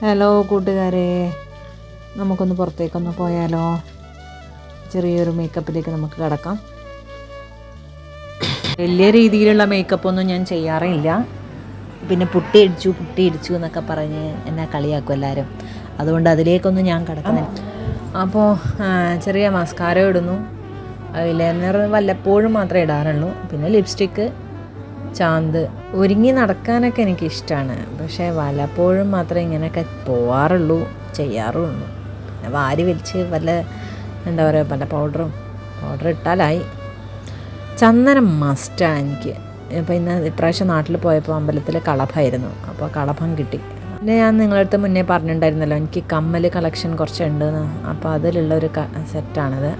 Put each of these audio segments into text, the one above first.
Hello കൂട്ടുകാരെ. നമുക്കൊന്ന് പുറത്തേക്കൊന്ന് പോയാലോ? ചെറിയൊരു മേക്കപ്പിലേക്ക് നമുക്ക് കിടക്കാം. വലിയ രീതിയിലുള്ള മേക്കപ്പൊന്നും ഞാൻ ചെയ്യാറില്ല. പിന്നെ പുട്ടി ഇടിച്ചു പുട്ടി ഇടിച്ചു എന്നൊക്കെ പറഞ്ഞ് എന്നെ കളിയാക്കും എല്ലാവരും അതുകൊണ്ട് അതിലേക്കൊന്നും ഞാൻ കിടക്കുന്നില്ല. അപ്പോൾ ചെറിയ മസ്കാരം ഇടുന്നു. ഐലൈനർ വല്ലപ്പോഴും മാത്രമേ ഇടാറുള്ളൂ. പിന്നെ ലിപ്സ്റ്റിക്ക് ചാന്ത്. ഒരുങ്ങി നടക്കാനൊക്കെ എനിക്ക് ഇഷ്ടമാണ് പക്ഷേ വല്ലപ്പോഴും മാത്രമേ ഇങ്ങനെയൊക്കെ പോവാറുള്ളൂ ചെയ്യാറുള്ളൂ. പിന്നെ വാരി വലിച്ച് വല്ല എന്താ പറയുക പല പൗഡറും പൗഡർ ഇട്ടാലായി. ചന്ദനം മസ്റ്റാണ് എനിക്ക്. ഇപ്പോൾ ഇന്ന് ഇപ്രാവശ്യം നാട്ടിൽ പോയപ്പോൾ അമ്പലത്തിൽ കളഭായിരുന്നു അപ്പോൾ കളഭം കിട്ടി. പിന്നെ ഞാൻ നിങ്ങളടുത്ത് മുന്നേ പറഞ്ഞിട്ടുണ്ടായിരുന്നല്ലോ എനിക്ക് കമ്മൽ കളക്ഷൻ കുറച്ചുണ്ടെന്ന്. അപ്പോൾ അതിലുള്ള ഒരു സെറ്റാണിത്.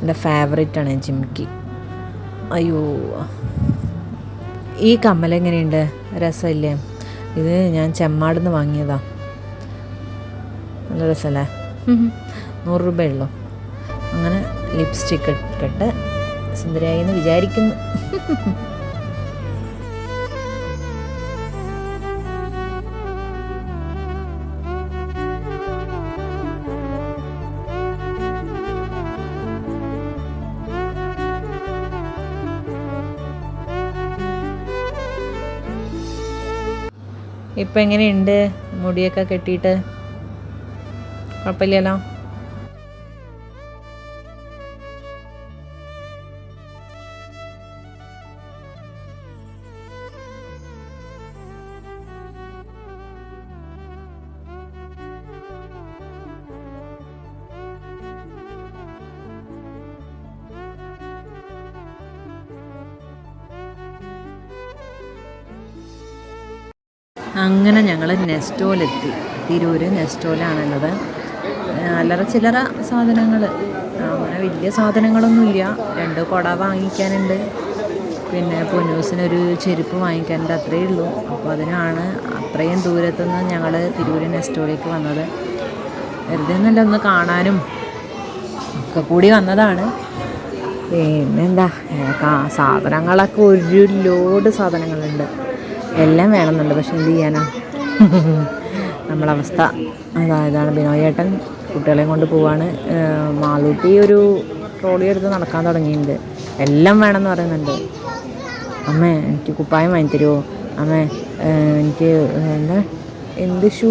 എന്റെ ഫേവറേറ്റാണ് ജിംകി അയ്യോ. ഈ കമ്മൽ എങ്ങനെയുണ്ട്? രസമില്ലേ? ഇത് ഞാൻ ചെമ്മാടുന്ന് വാങ്ങിയതാ. നല്ല രസമല്ലേ നൂറ് രൂപയുള്ളൂ. അങ്ങനെ ലിപ്സ്റ്റിക്ക് ഇട്ടിട്ട് സുന്ദരിയായി എന്ന് വിചാരിക്കുന്നു. ഇപ്പം എങ്ങനെയുണ്ട് മുടിയൊക്കെ കെട്ടിയിട്ട്? കുഴപ്പമില്ലല്ലോ? അങ്ങനെ ഞങ്ങൾ നെസ്റ്റോലെത്തി. തിരൂർ നെസ്റ്റോലാണുള്ളത്. അല്ലറ ചില്ലറ സാധനങ്ങൾ അങ്ങനെ വലിയ സാധനങ്ങളൊന്നുമില്ല. രണ്ട് കുട വാങ്ങിക്കാനുണ്ട്. പിന്നെ പൊന്നൂസിനൊരു ചെരുപ്പ് വാങ്ങിക്കാനുണ്ട് അത്രയേ ഉള്ളൂ. അപ്പോൾ അതിനാണ് അത്രയും ദൂരത്തുനിന്ന് ഞങ്ങൾ തിരൂർ നെസ്റ്റോലേക്ക് വന്നത്. വെറുതെ ഒന്നല്ല ഒന്ന് കാണാനും ഒക്കെ കൂടി വന്നതാണ്. പിന്നെന്താ സാധനങ്ങളൊക്കെ ഒരു ലോഡ് സാധനങ്ങളുണ്ട്. എല്ലാം വേണമെന്നുണ്ട് പക്ഷെ എന്ത് ചെയ്യാനാ? നമ്മളവസ്ഥ. അതായതാണ് ബിനോയേട്ടൻ കുട്ടികളെയും കൊണ്ട് പോവാണ്. മാളൂട്ടി ഒരു ട്രോളി എടുത്ത് നടക്കാൻ തുടങ്ങിയിട്ടുണ്ട്. എല്ലാം വേണമെന്ന് പറയുന്നുണ്ട്. അമ്മേ എനിക്ക് കുപ്പായം വാങ്ങി തരുമോ അമ്മേ എനിക്ക് എന്താ? എന്ത് ഷൂ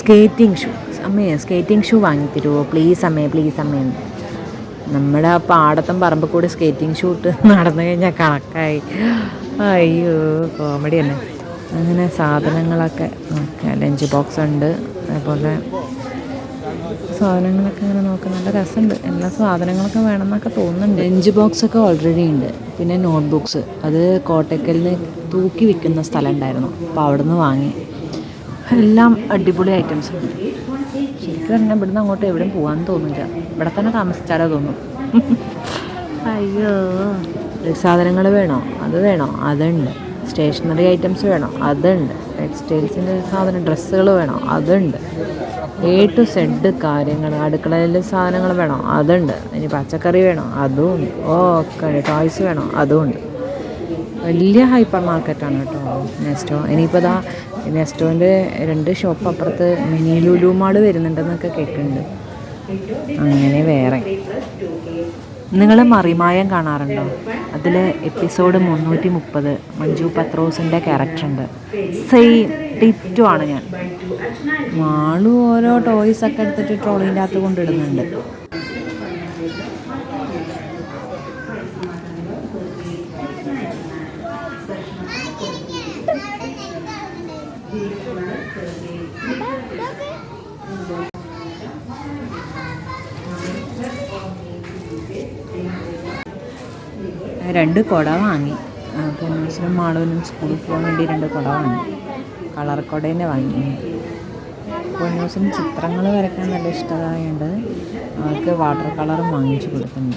സ്കേറ്റിംഗ് ഷൂ. അമ്മേ സ്കേറ്റിംഗ് ഷൂ വാങ്ങി തരുമോ പ്ലീസ് അമ്മേ പ്ലീസ് അമ്മേ എന്ന്. നമ്മുടെ ആ പാടത്തും പറമ്പ് കൂടി സ്കേറ്റിംഗ് ഷൂട്ട് നടന്നു കഴിഞ്ഞാൽ കണക്കായി. അയ്യോ കോമഡി തന്നെ അങ്ങനെ സാധനങ്ങളൊക്കെ ലഞ്ച് ബോക്സ് ഉണ്ട്. അതേപോലെ സാധനങ്ങളൊക്കെ ഇങ്ങനെ നോക്കാം. നല്ല രസമുണ്ട്. എല്ലാ സാധനങ്ങളൊക്കെ വേണമെന്നൊക്കെ തോന്നുന്നുണ്ട്. ലഞ്ച് ബോക്സ് ഒക്കെ ഓൾറെഡി ഉണ്ട്. പിന്നെ നോട്ട് ബുക്സ് അത് കോട്ടക്കലിന് തൂക്കി വിൽക്കുന്ന സ്ഥലം ഉണ്ടായിരുന്നു. അപ്പോൾ അവിടെ നിന്ന് വാങ്ങി. എല്ലാം അടിപൊളി ഐറ്റംസ് ഉണ്ട് ശരിക്കും പറഞ്ഞാൽ ഇവിടുന്ന് അങ്ങോട്ട് എവിടെയും പോകാൻ തോന്നില്ല ഇവിടെ തന്നെ താമസിച്ചാലോ തോന്നും അയ്യോ. സാധനങ്ങൾ വേണോ? അത് വേണോ? അതുണ്ട്. സ്റ്റേഷനറി ഐറ്റംസ് വേണോ? അതുണ്ട്. ടെക്സ്റ്റൈൽസിന്റെ സാധനം ഡ്രസ്സുകൾ വേണോ? അതുണ്ട്. എ ടു സെഡ് കാര്യങ്ങൾ അടുക്കളയിൽ സാധനങ്ങൾ വേണോ? അതുണ്ട്. ഇനി പച്ചക്കറി വേണോ? അതും ഉണ്ട്. ഓക്കെ ടോയ്സ് വേണോ? അതും ഉണ്ട് വലിയ ഹൈപ്പർ മാർക്കറ്റാണ് കേട്ടോ. നെസ്റ്റോ ഇനിയിപ്പോൾ ദാ നെസ്റ്റോന്റെ രണ്ട് ഷോപ്പ് അപ്പുറത്ത് മിനി ലുലു മാൾ വരുന്നുണ്ടെന്നൊക്കെ കേൾക്കുന്നുണ്ട് അങ്ങനെ വേറെ. നിങ്ങൾ മറിമായം കാണാറുണ്ടോ? അതിൽ എപ്പിസോഡ് മുന്നൂറ്റി മുപ്പത് മഞ്ജു പത്രോസിന്റെ ക്യാരക്ടറുണ്ട്. സെയിം ടിറ്റു ആണ് ഞാൻ. മാളു ഓരോ ടോയ്സ് ഒക്കെ എടുത്തിട്ട് ട്രോളിന്റെ അകത്ത് കൊണ്ടിടുന്നുണ്ട്. രണ്ട് കുട വാങ്ങി. പൊന്നൂസിനും മാളവനും സ്കൂളിൽ പോകാൻ വേണ്ടി രണ്ട് കുട വാങ്ങി. കളർ കുട തന്നെ വാങ്ങി. പൊന്നൂസിന് ചിത്രങ്ങൾ വരയ്ക്കാൻ നല്ല ഇഷ്ടമായതുകൊണ്ട് അവർക്ക് വാട്ടർ കളറും വാങ്ങിച്ചു കൊടുക്കുന്നു.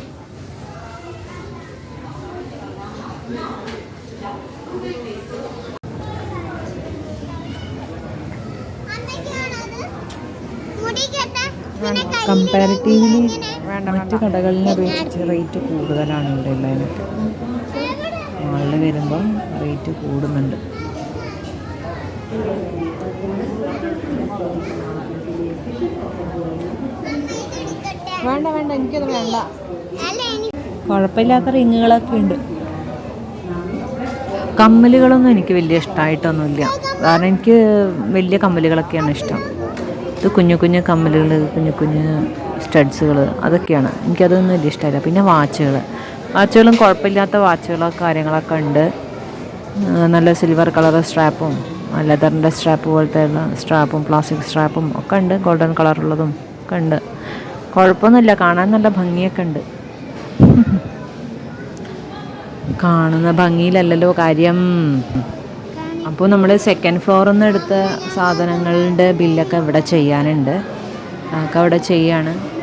കമ്പാരിറ്റീവ്ലി മറ്റ് കടകളിനെ അപേക്ഷിച്ച് റേറ്റ് കൂടുതലാണ് ഇവിടെ ഉള്ളതിനൊക്കെ മാളിൽ വരുമ്പം റേറ്റ് കൂടുന്നുണ്ട്. വേണ്ട വേണ്ട എനിക്കത് വേണ്ട. കുഴപ്പമില്ലാത്ത റിങ്ങുകളൊക്കെ ഉണ്ട്. കമ്മലുകളൊന്നും എനിക്ക് വലിയ ഇഷ്ടമായിട്ടൊന്നുമില്ല. കാരണം എനിക്ക് വലിയ കമ്മലുകളൊക്കെയാണ് ഇഷ്ടം. ഇത് കുഞ്ഞു കുഞ്ഞു കമ്മലുകൾ കുഞ്ഞു കുഞ്ഞു സ്റ്റഡ്സുകൾ അതൊക്കെയാണ്. എനിക്കതൊന്നും വലിയ ഇഷ്ടമല്ല. പിന്നെ വാച്ചുകൾ. വാച്ചുകളും കുഴപ്പമില്ലാത്ത വാച്ചുകളോ കാര്യങ്ങളൊക്കെ ഉണ്ട്. നല്ല സിൽവർ കളർ സ്ട്രാപ്പും ലെതറിന്റെ സ്ട്രാപ്പ് പോലത്തെ സ്ട്രാപ്പും പ്ലാസ്റ്റിക് സ്ട്രാപ്പും ഒക്കെ ഉണ്ട്. ഗോൾഡൻ കളറുള്ളതും ഒക്കെ ഉണ്ട്. കുഴപ്പമൊന്നുമില്ല. കാണാൻ നല്ല ഭംഗിയൊക്കെ ഉണ്ട്. കാണുന്ന ഭംഗിയിലല്ലല്ലോ കാര്യം. അപ്പോൾ നമ്മൾ സെക്കൻഡ് ഫ്ലോറിൽ നിന്ന് എടുത്ത സാധനങ്ങളുടെ ബില്ലൊക്കെ ഇവിടെ ചെയ്യാനുണ്ട്. അതൊക്കെ അവിടെ ചെയ്യാണ്.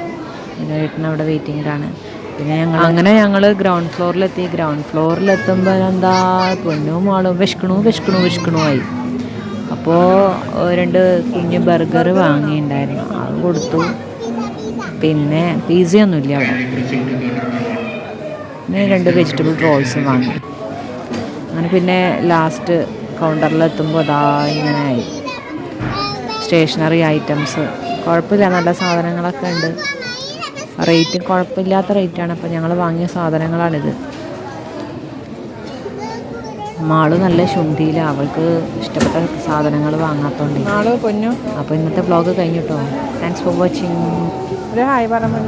ഏട്ടൻ അവിടെ വെയിറ്റിങ്ങിലാണ് പിന്നെ ഞങ്ങൾ അങ്ങനെ ഞങ്ങൾ ഗ്രൗണ്ട് ഫ്ലോറിലെത്തി ഗ്രൗണ്ട് ഫ്ലോറിലെത്തുമ്പോൾ എന്താ പൊന്നും ആളും വിശക്കണു വിശക്കണു ആയി. അപ്പോൾ രണ്ട് കുഞ്ഞ് ബർഗർ വാങ്ങിയിട്ടുണ്ടായിരുന്നു അത് കൊടുത്തു. പിന്നെ പിസയൊന്നുമില്ല അവിടെ. പിന്നെ രണ്ട് വെജിറ്റബിൾ റോൾസും വാങ്ങി. അങ്ങനെ പിന്നെ ലാസ്റ്റ് കൗണ്ടറിലെത്തുമ്പോൾ അതാ ഇങ്ങനെ ആയി. സ്റ്റേഷനറി ഐറ്റംസ് കുഴപ്പമില്ല. നല്ല സാധനങ്ങളൊക്കെ ഉണ്ട്. റേറ്റ് കുഴപ്പമില്ലാത്ത റേറ്റാണ്. അപ്പോൾ ഞങ്ങൾ വാങ്ങിയ സാധനങ്ങളാണിത്. മാൾ നല്ല ശുണ്ഠിയില അവൾക്ക് ഇഷ്ടപ്പെട്ട സാധനങ്ങൾ വാങ്ങാത്തോണ്ട്. അപ്പോൾ ഇന്നത്തെ ബ്ലോഗ് കഴിഞ്ഞിട്ടോ താങ്ക്സ് ഫോർ വാച്ചിങ് ഹായ് പറഞ്ഞു